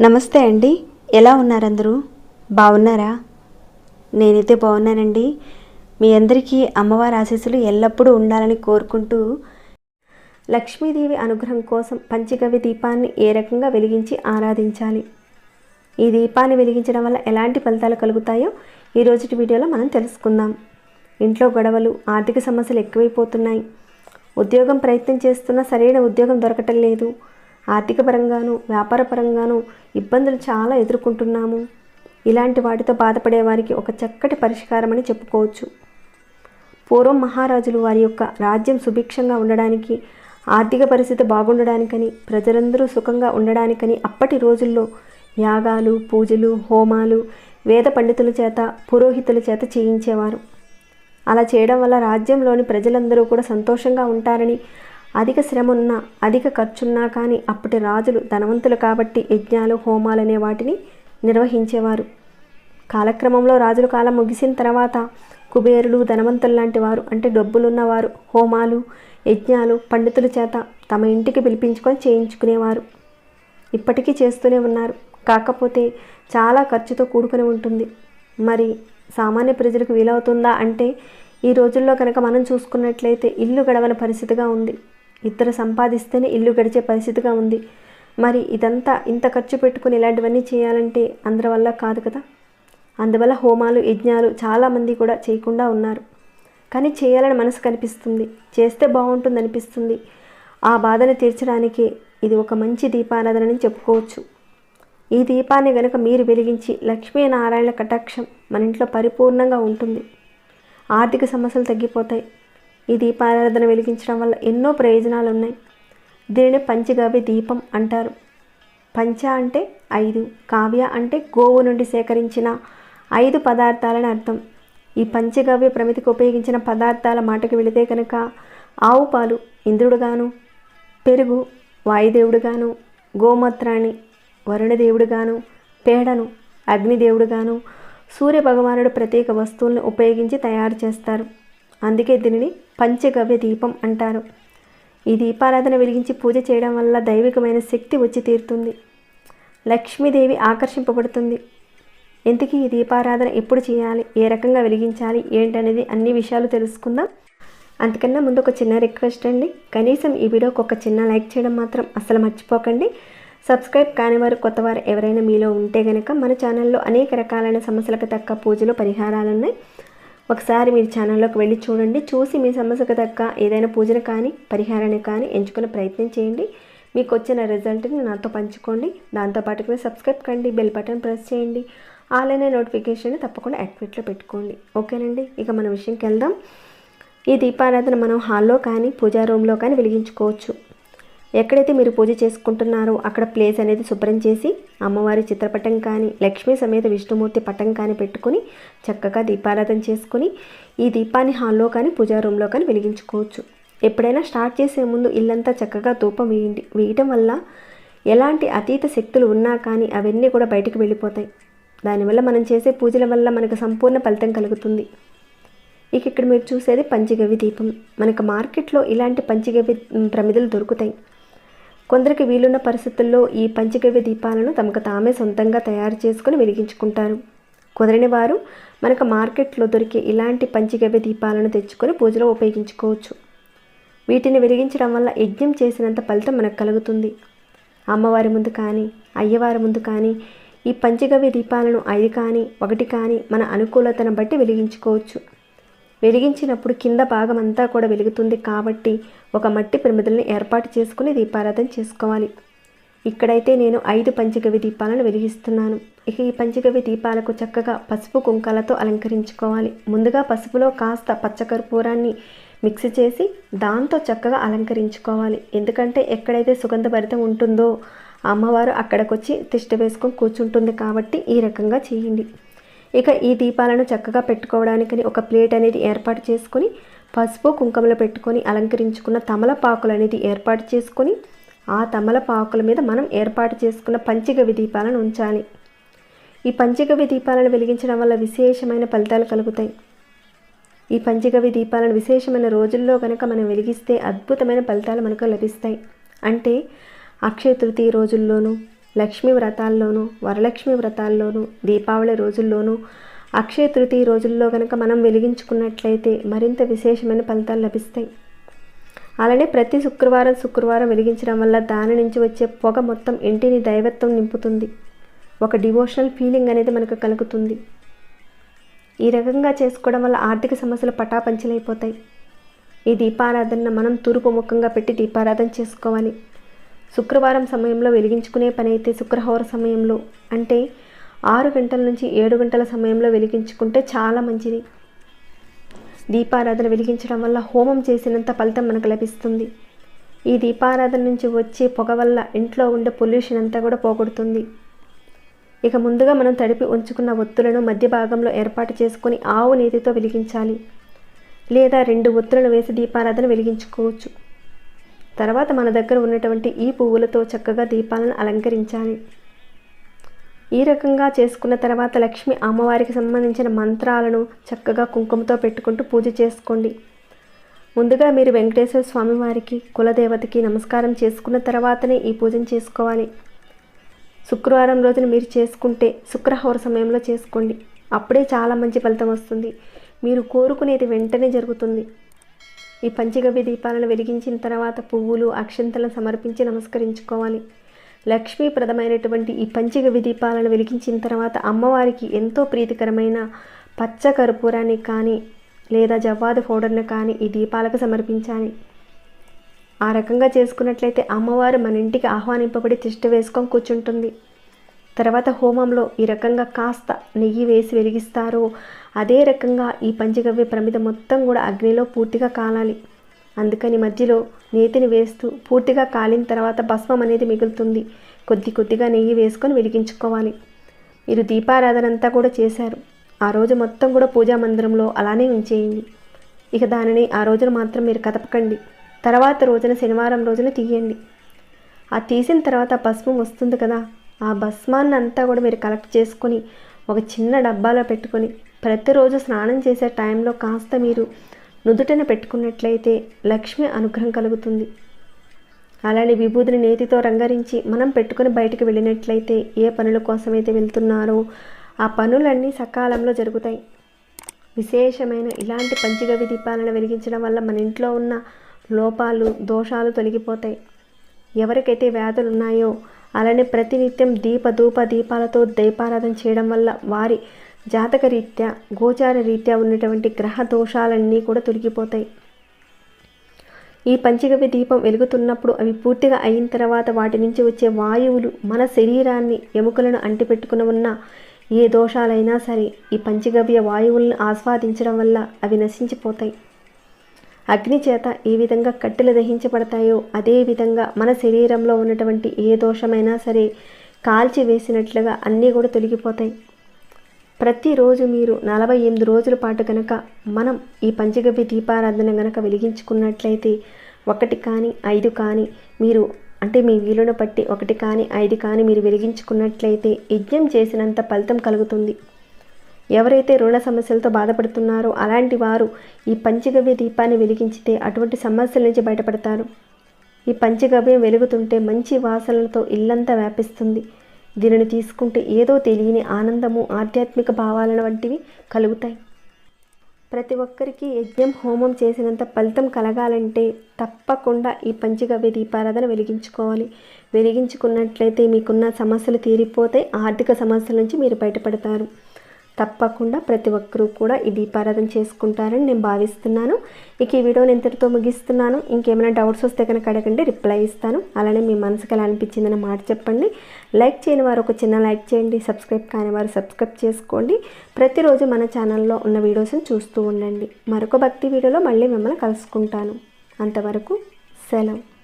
నమస్తే అండి. ఎలా ఉన్నారందరూ? బాగున్నారా? నేనైతే బాగున్నానండి. మీ అందరికీ అమ్మవారి ఆశీస్సులు ఎల్లప్పుడూ ఉండాలని కోరుకుంటూ లక్ష్మీదేవి అనుగ్రహం కోసం పంచగవి దీపాన్ని ఏ రకంగా వెలిగించి ఆరాధించాలి? ఈ దీపాన్ని వెలిగించడం వల్ల ఎలాంటి ఫలితాలు కలుగుతాయో ఈ వీడియోలో మనం తెలుసుకుందాం. ఇంట్లో గొడవలు ఆర్థిక సమస్యలు ఎక్కువైపోతున్నాయి. ఉద్యోగం ప్రయత్నం చేస్తున్నా సరైన ఉద్యోగం దొరకటం లేదు. ఆర్థిక పరంగాను వ్యాపార పరంగాను ఇబ్బందులు చాలా ఎదుర్కొంటున్నాము. ఇలాంటి వాటితో బాధపడే వారికి ఒక చక్కటి పరిష్కారం అని చెప్పుకోవచ్చు. పూర్వం మహారాజులు వారి యొక్క రాజ్యం సుభిక్షంగా ఉండడానికి ఆర్థిక పరిస్థితి బాగుండడానికని ప్రజలందరూ సుఖంగా ఉండడానికని అప్పటి రోజుల్లో యాగాలు పూజలు హోమాలు వేద పండితుల చేత పురోహితుల చేత చేయించేవారు. అలా చేయడం వల్ల రాజ్యంలోని ప్రజలందరూ కూడా సంతోషంగా ఉంటారని. అధిక శ్రమ ఉన్నా అధిక ఖర్చున్నా కానీ అప్పటి రాజులు ధనవంతులు కాబట్టి యజ్ఞాలు హోమాలు అనే వాటిని నిర్వహించేవారు. కాలక్రమంలో రాజుల కాలం ముగిసిన తర్వాత కుబేరులు ధనవంతులు లాంటి వారు అంటే డబ్బులున్నవారు హోమాలు యజ్ఞాలు పండితుల చేత తమ ఇంటికి పిలిపించుకొని చేయించుకునేవారు. ఇప్పటికీ చేస్తూనే ఉన్నారు. కాకపోతే చాలా ఖర్చుతో కూడుకుని ఉంటుంది. మరి సామాన్య ప్రజలకు వీలవుతుందా అంటే ఈ రోజుల్లో కనుక మనం చూసుకున్నట్లయితే ఇల్లు గడవని పరిస్థితిగా ఉంది. ఇద్దరు సంపాదిస్తేనే ఇల్లు గడిచే పరిస్థితిగా ఉంది. మరి ఇదంతా ఇంత ఖర్చు పెట్టుకుని ఇలాంటివన్నీ చేయాలంటే అందరి వల్ల కాదు కదా? అందువల్ల హోమాలు యజ్ఞాలు చాలామంది కూడా చేయకుండా ఉన్నారు. కానీ చేయాలని మనసు కనిపిస్తుంది. చేస్తే బాగుంటుంది అనిపిస్తుంది ఆ బాధను తీర్చడానికి ఇది ఒక మంచి దీపారాధనని చెప్పుకోవచ్చు. ఈ దీపాన్ని గనుక మీరు వెలిగించి లక్ష్మీనారాయణ కటాక్షం మన ఇంట్లో పరిపూర్ణంగా ఉంటుంది. ఆర్థిక సమస్యలు తగ్గిపోతాయి. ఈ దీపారాధన వెలిగించడం వల్ల ఎన్నో ప్రయోజనాలు ఉన్నాయి. దీనిని పంచగవ్య దీపం అంటారు. పంచ అంటే ఐదు కావ్య అంటే గోవు నుండి సేకరించిన ఐదు పదార్థాలని అర్థం. ఈ పంచగవ్య ప్రమితికి ఉపయోగించిన పదార్థాల మాటకి వెళితే కనుక ఆవు పాలు ఇంద్రుడుగాను పెరుగు వాయుదేవుడుగాను గోమూత్రాన్ని వరుణదేవుడుగాను పేడను అగ్నిదేవుడుగాను సూర్య భగవానుడు ప్రత్యేక వస్తువులను ఉపయోగించి తయారు చేస్తారు. అందుకే దీనిని పంచగవ్య దీపం అంటారు. ఈ దీపారాధన వెలిగించి పూజ చేయడం వల్ల దైవికమైన శక్తి వచ్చి తీరుతుంది. లక్ష్మీదేవి ఆకర్షింపబడుతుంది. ఇంతకీ ఈ దీపారాధన ఎప్పుడు చేయాలి ఏ రకంగా వెలిగించాలి ఏంటనేది అన్ని విషయాలు తెలుసుకుందాం. అంతకన్నా ముందు ఒక చిన్న రిక్వెస్ట్ అండి. కనీసం ఈ వీడియోకి ఒక చిన్న లైక్ చేయడం మాత్రం అసలు మర్చిపోకండి. సబ్స్క్రైబ్ కాని వారు కొత్తవారు ఎవరైనా మీలో ఉంటే గనక మన ఛానల్లో అనేక రకాలైన సమస్యలకు తక్క పూజలు పరిహారాలు ఉన్నాయి. ఒకసారి మీరు ఛానల్లోకి వెళ్ళి చూడండి. చూసి మీ సమస్యకు తక్క ఏదైనా పూజను కానీ పరిహారాన్ని కానీ ఎంచుకునే ప్రయత్నం చేయండి. మీకు వచ్చిన రిజల్ట్ని నాతో పంచుకోండి. దాంతోపాటు కూడా సబ్స్క్రైబ్ కండి బెల్ బటన్ ప్రెస్ చేయండి. ఆల్ నోటిఫికేషన్ తప్పకుండా యాక్టివేట్లో పెట్టుకోండి. ఓకేనండి? ఇక మన విషయంకి వెళ్దాం. ఈ దీపారాధన మనం హాల్లో కానీ పూజా రూమ్లో కానీ వెలిగించుకోవచ్చు. ఎక్కడైతే మీరు పూజ చేసుకుంటున్నారో అక్కడ ప్లేస్ అనేది శుభ్రం చేసి అమ్మవారి చిత్రపటం కానీ లక్ష్మీ సమేత విష్ణుమూర్తి పటం కానీ పెట్టుకుని చక్కగా దీపారాధన చేసుకుని ఈ దీపాన్ని హాల్లో కానీ పూజా రూమ్లో కానీ వెలిగించుకోవచ్చు. ఎప్పుడైనా స్టార్ట్ చేసే ముందు ఇల్లంతా చక్కగా ధూపం వేయండి. వేయటం వల్ల ఎలాంటి అతీత శక్తులు ఉన్నా కానీ అవన్నీ కూడా బయటకు వెళ్ళిపోతాయి. దానివల్ల మనం చేసే పూజల వల్ల మనకు సంపూర్ణ ఫలితం కలుగుతుంది. ఇక ఇక్కడ మీరు చూసేది పంచగవి దీపం. మనకు మార్కెట్లో ఇలాంటి పంచగవి ప్రమిదలు దొరుకుతాయి. కొందరికి వీలున్న పరిస్థితుల్లో ఈ పంచగవ్య దీపాలను తమకు తామే సొంతంగా తయారు చేసుకుని వెలిగించుకుంటారు. కుదరని వారు మనకు మార్కెట్లో దొరికే ఇలాంటి పంచగవ్య దీపాలను తెచ్చుకొని పూజలో ఉపయోగించుకోవచ్చు. వీటిని వెలిగించడం వల్ల యజ్ఞం చేసినంత ఫలితం మనకు కలుగుతుంది. అమ్మవారి ముందు కానీ అయ్యవారి ముందు కానీ ఈ పంచగవ్య దీపాలను ఐదు కానీ ఒకటి కానీ మన అనుకూలతను బట్టి వెలిగించుకోవచ్చు. వెలిగించినప్పుడు కింద భాగం అంతా కూడా వెలుగుతుంది కాబట్టి ఒక మట్టి ప్రమిదలను ఏర్పాటు చేసుకుని దీపారాధన చేసుకోవాలి. ఇక్కడైతే నేను ఐదు పంచగవి దీపాలను వెలిగిస్తున్నాను. ఇక ఈ పంచగవి దీపాలకు చక్కగా పసుపు కుంకాలతో అలంకరించుకోవాలి. ముందుగా పసుపులో కాస్త పచ్చకర్పూరాన్ని మిక్స్ చేసి దాంతో చక్కగా అలంకరించుకోవాలి. ఎందుకంటే ఎక్కడైతే సుగంధభరితం ఉంటుందో అమ్మవారు అక్కడికొచ్చి తిష్ట వేసుకొని కూర్చుంటుంది కాబట్టి ఈ రకంగా చేయండి. ఇక ఈ దీపాలను చక్కగా పెట్టుకోవడానికని ఒక ప్లేట్ అనేది ఏర్పాటు చేసుకొని పసుపు కుంకుమలు పెట్టుకొని అలంకరించుకున్న తమలపాకులు అనేది ఏర్పాటు చేసుకొని ఆ తమలపాకుల మీద మనం ఏర్పాటు చేసుకున్న పంచగవి దీపాలను ఉంచాలి. ఈ పంచగవి దీపాలను వెలిగించడం వల్ల విశేషమైన ఫలితాలు కలుగుతాయి. ఈ పంచగవి దీపాలను విశేషమైన రోజుల్లో కనుక మనం వెలిగిస్తే అద్భుతమైన ఫలితాలు మనకు లభిస్తాయి. అంటే అక్షయ తృతీయ రోజుల్లోనూ లక్ష్మీ వ్రతాల్లోనూ వరలక్ష్మి వ్రతాల్లోనూ దీపావళి రోజుల్లోనూ అక్షయ తృతీయ రోజుల్లో కనుక మనం వెలిగించుకున్నట్లయితే మరింత విశేషమైన ఫలితాలు లభిస్తాయి. అలానే ప్రతి శుక్రవారం శుక్రవారం వెలిగించడం వల్ల దాని నుంచి వచ్చే పొగ మొత్తం ఇంటిని దైవత్వం నింపుతుంది. ఒక డివోషనల్ ఫీలింగ్ అనేది మనకు కలుగుతుంది. ఈ రకంగా చేసుకోవడం వల్ల ఆర్థిక సమస్యలు పటాపంచలైపోతాయి. ఈ దీపారాధన మనం తూర్పు ముఖంగా పెట్టి దీపారాధన చేసుకోవాలి. శుక్రవారం సమయంలో వెలిగించుకునే పని అయితే శుక్రహోర సమయంలో. అంటే ఆరు గంటల నుంచి ఏడు గంటల సమయంలో వెలిగించుకుంటే చాలా మంచిది. దీపారాధన వెలిగించడం వల్ల హోమం చేసినంత ఫలితం మనకు లభిస్తుంది. ఈ దీపారాధన నుంచి వచ్చే పొగ వల్ల ఇంట్లో ఉండే పొల్యూషన్ అంతా కూడా పోగొడుతుంది. ఇక ముందుగా మనం తడిపి ఉంచుకున్న ఒత్తులను మధ్య భాగంలో ఏర్పాటు చేసుకొని ఆవు నీతితో వెలిగించాలి. లేదా రెండు ఒత్తులను వేసి దీపారాధన వెలిగించుకోవచ్చు. తర్వాత మన దగ్గర ఉన్నటువంటి ఈ పువ్వులతో చక్కగా దీపాలను అలంకరించాలి. ఈ రకంగా చేసుకున్న తర్వాత లక్ష్మి అమ్మవారికి సంబంధించిన మంత్రాలను చక్కగా కుంకుమతో పెట్టుకుంటూ పూజ చేసుకోండి. ముందుగా మీరు వెంకటేశ్వర స్వామి వారికి కులదేవతకి నమస్కారం చేసుకున్న తర్వాతనే ఈ పూజను చేసుకోవాలి. శుక్రవారం రోజున మీరు చేసుకుంటే శుక్రహోర సమయంలో చేసుకోండి. అప్పుడే చాలా మంచి ఫలితం వస్తుంది. మీరు కోరుకునేది వెంటనే జరుగుతుంది. ఈ పంచగవ్య దీపాలను వెలిగించిన తర్వాత పువ్వులు అక్షంతలను సమర్పించి నమస్కరించుకోవాలి. లక్ష్మీప్రదమైనటువంటి ఈ పంచగవ్య దీపాలను వెలిగించిన తర్వాత అమ్మవారికి ఎంతో ప్రీతికరమైన పచ్చ కర్పూరాన్ని కానీ లేదా జవ్వాది పౌడర్ని కానీ ఈ దీపాలకు సమర్పించాలి. ఆ రకంగా చేసుకున్నట్లయితే అమ్మవారు మన ఇంటికి ఆహ్వానింపబడి తిష్ట వేసుకొని కూర్చుంటుంది. తర్వాత హోమంలో ఈ రకంగా కాస్త నెయ్యి వేసి వెలిగిస్తారు. అదే రకంగా ఈ పంచగవ్య ప్రమిద మొత్తం కూడా అగ్నిలో పూర్తిగా కాలాలి. అందుకని మధ్యలో నేతిని వేస్తూ పూర్తిగా కాలిన తర్వాత భస్మం అనేది మిగులుతుంది. కొద్ది కొద్దిగా నెయ్యి వేసుకొని వెలిగించుకోవాలి. మీరు దీపారాధన అంతా కూడా చేశారు. ఆ రోజు మొత్తం కూడా పూజా మందిరంలో అలానే ఉంచేయండి. ఇక దానిని ఆ రోజున మాత్రం మీరు కదపకండి. తర్వాత రోజున శనివారం రోజున తీయండి. ఆ తీసిన తర్వాత భస్మం వస్తుంది కదా. ఆ భస్మాన్ని అంతా కూడా మీరు కలెక్ట్ చేసుకొని ఒక చిన్న డబ్బాలో పెట్టుకొని ప్రతిరోజు స్నానం చేసే టైంలో కాస్త మీరు నుదుటిన పెట్టుకున్నట్లయితే లక్ష్మి అనుగ్రహం కలుగుతుంది. అలానే విభూతిని నేతితో రంగరించి మనం పెట్టుకుని బయటకు వెళ్ళినట్లయితే ఏ పనుల కోసమైతే వెళ్తున్నారో ఆ పనులన్నీ సకాలంలో జరుగుతాయి. విశేషమైన ఇలాంటి పంచగవి దీపాలను వెలిగించడం వల్ల మన ఇంట్లో ఉన్న లోపాలు దోషాలు తొలగిపోతాయి. ఎవరికైతే వ్యాధులు ఉన్నాయో అలానే ప్రతినిత్యం దీప ధూప దీపాలతో దీపారాధన చేయడం వల్ల వారి జాతక రీత్యా గోచార రీత్యా ఉన్నటువంటి గ్రహ దోషాలన్నీ కూడా తొలగిపోతాయి. ఈ పంచగవ్య దీపం వెలుగుతున్నప్పుడు అవి పూర్తిగా అయిన తర్వాత వాటి నుంచి వచ్చే వాయువులు మన శరీరాన్ని ఎముకలను అంటిపెట్టుకుని ఉన్న ఏ దోషాలైనా సరే ఈ పంచగవ్య వాయువులను ఆస్వాదించడం వల్ల అవి నశించిపోతాయి. అగ్ని చేత ఏ విధంగా కట్టెలు దహించబడతాయో అదేవిధంగా మన శరీరంలో ఉన్నటువంటి ఏ దోషమైనా సరే కాల్చి వేసినట్లుగా అన్నీ కూడా తొలగిపోతాయి. ప్రతిరోజు మీరు నలభై ఎనిమిది రోజుల పాటు కనుక మనం ఈ పంచగవ్య దీపారాధన కనుక వెలిగించుకున్నట్లయితే ఒకటి కానీ ఐదు కానీ మీరు అంటే మీ వీలును బట్టి ఒకటి కానీ ఐదు కానీ మీరు వెలిగించుకున్నట్లయితే యజ్ఞం చేసినంత ఫలితం కలుగుతుంది. ఎవరైతే రుణ సమస్యలతో బాధపడుతున్నారో అలాంటి వారు ఈ పంచగవ్య దీపాన్ని వెలిగించితే అటువంటి సమస్యల నుంచి బయటపడతారు. ఈ పంచగవ్యం వెలుగుతుంటే మంచి వాసనలతో ఇల్లంతా వ్యాపిస్తుంది. దీనిని తీసుకుంటే ఏదో తెలియని ఆనందము ఆధ్యాత్మిక భావాలను వంటివి కలుగుతాయి. ప్రతి ఒక్కరికి యజ్ఞం హోమం చేసినంత ఫలితం కలగాలంటే తప్పకుండా ఈ పంచగవ్య దీపారాధన వెలిగించుకోవాలి. వెలిగించుకున్నట్లయితే మీకున్న సమస్యలు తీరిపోతే ఆర్థిక సమస్యల నుంచి మీరు బయటపడతారు. తప్పకుండా ప్రతి ఒక్కరూ కూడా ఈ దీపారాధన చేసుకుంటారని నేను భావిస్తున్నాను. ఇక ఈ వీడియోని ఇంతటితో ముగిస్తున్నాను. ఇంకేమైనా డౌట్స్ వస్తే కనుక అడగండి రిప్లై ఇస్తాను. అలానే మీ మనసుకు ఎలా అనిపించిందని మాట చెప్పండి. లైక్ చేయని వారు ఒక చిన్న లైక్ చేయండి సబ్స్క్రైబ్ కాని వారు సబ్స్క్రైబ్ చేసుకోండి. ప్రతిరోజు మన ఛానల్లో ఉన్న వీడియోస్ని చూస్తూ ఉండండి. మరొక భక్తి వీడియోలో మళ్ళీ మిమ్మల్ని కలుసుకుంటాను. అంతవరకు సెలవు.